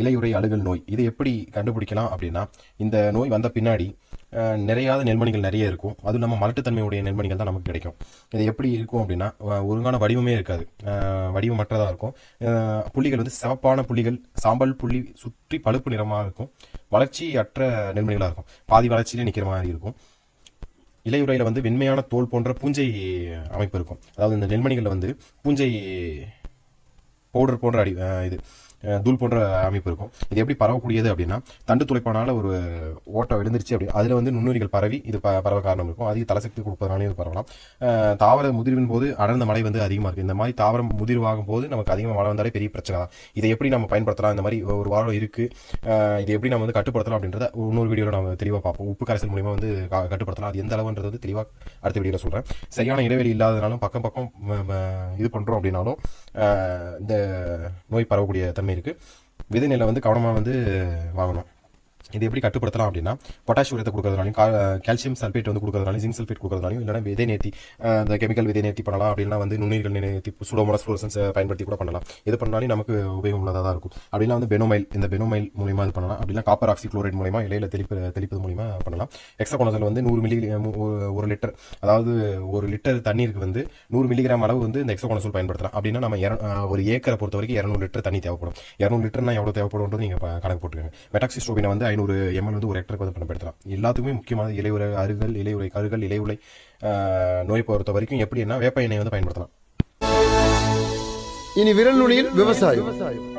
இலையுறை அழுகல் நோய். இதை எப்படி கண்டுபிடிக்கலாம் அப்படின்னா இந்த நோய் வந்த பின்னாடி நிறையாத நெல்மணிகள் நிறைய இருக்கும். அதுவும் இல்லாமல் மலட்டுத்தன்மையுடைய நெல்மணிகள் தான் நமக்கு கிடைக்கும். இது எப்படி இருக்கும் அப்படின்னா ஒழுங்கான வடிவமே இருக்காது. வடிவமற்றதாக இருக்கும். புள்ளிகள் வந்து சிவப்பான புள்ளிகள் சாம்பல் புள்ளி சுற்றி பழுப்பு நிறமாக இருக்கும். வளர்ச்சி அற்ற நெல்மணிகளாக இருக்கும். பாதி வளர்ச்சியிலே நிற்கிற மாதிரி இருக்கும். இலையுறையில் வந்து வெண்மையான தோல் போன்ற பூஞ்சை அமைப்பு இருக்கும். அதாவது இந்த நெல்மணிகளில் வந்து பூஞ்சை பவுடர் போன்ற அடி இது. தூள் போன்ற அமைப்பு இருக்கும். இது எப்படி பரவக்கூடியது அப்படின்னா தண்டு துளைப்பானால் ஒரு ஓட்டம் விழுந்துருச்சு அப்படி அதில் வந்து நுண்ணுயிரிகள் பரவி இது ப பரவ காரணம் இருக்கும். அதிக தலைசக்தி கொடுப்பதனாலே இது பரவலாம். தாவர முதிர்வின் போது அடர்ந்த மழை வந்து அதிகமாக இருக்குது இந்த மாதிரி தாவரம் முதிர்வாகும் போது நமக்கு அதிகமாக மழை வந்தாலே பெரிய பிரச்சனை தான். இதை எப்படி நம்ம பயன்படுத்தலாம்? இந்த மாதிரி ஒரு வாரம் இருக்குது இது எப்படி நம்ம வந்து கட்டுப்படுத்தலாம் அப்படின்றத இன்னொரு வீடியோவில் நம்ம தெளிவாக பார்ப்போம். உப்பு கரைசல் மூலிமா வந்து க- கட்டுப்படுத்தலாம். அது எந்த அளவுன்றது வந்து தெளிவாக அடுத்த வீடியோவில் சொல்கிறேன் சரியான இடைவெளி இல்லாதனாலும் பக்கம் பக்கம் இது பண்ணுறோம் அப்படின்னாலும் இந்த நோய் பரவக்கூடிய தன்மை இருக்குது விதை நெல்லை வந்து கவனமாக வந்து வாங்கணும். இது எப்படி கட்டுப்படுத்தலாம் அப்படின்னா பொட்டாஷ் உரத்தை கொடுக்கறதுனாலையும் கால்சியம் சல்ஃபேட் வந்து கொடுக்கறதுனாலும் ஜிங்க் சல்ஃபேட் கொடுக்கறதுனாலையும் இல்லைனா விதை நேர்த்தி அஹ், இந்த கெமிக்கல் விதை நேர்த்தி பண்ணலாம். அப்படின்னா வந்து நுண்ணுயிர்கள் நேர்த்தி சுடோமோனஸ் ஃப்ளோரசன்ஸ் பயன்படுத்தி கூட பண்ணலாம். இது பண்ணாலும் நமக்கு உபயோகம் உள்ளதாக தான் இருக்கும். அப்படின்னா வந்து பெனோமைல் இந்த பெனோமைல் மூலியமாக இது பண்ணலாம். அப்படின்னா காப்பர் ஆக்சி குளோரைட் மூலியமா இலையில தெளிப்பு தெளிப்பது மூலியமா பண்ணலாம். எக்ஸ்ட்ரா கொனசல் வந்து நூறு மில்லி ஒரு லிட்டர் அதாவது ஒரு லிட்டர் தண்ணீருக்கு வந்து நூறு மில்லிகிராம் அளவு வந்து இந்த எக்ஸ்ட்ரா கொனசல் பயன்படுத்தலாம். அப்படின்னா நம்ம ஒரு ஏக்கரை பொறுத்த வரைக்கும் இரநூறு லிட்டர் தண்ணி தேவைப்படும். இரநூறு லிட்டர்னா எவ்வளோ தேவைப்படும்ன்றது நீங்கள் கணக்கு போட்டுக்கோங்க. மெட்டாக்சிஸ்ட்ரோபினை வந்து ஐநூறு ஒரு எம்எல் வந்து ஒரு ஹெக்டருக்கு வந்து பயன்படுத்தலாம் எல்லாத்துக்குமே முக்கியமான இலையுறை அருகல் இலையுறை கருகல் இலையுறை நோய் பொறுத்த வரைக்கும் எப்படின்னா வேப்ப எண்ணெய் வந்து பயன்படுத்தலாம். இனி விரல் நுனியில் விவசாயம்.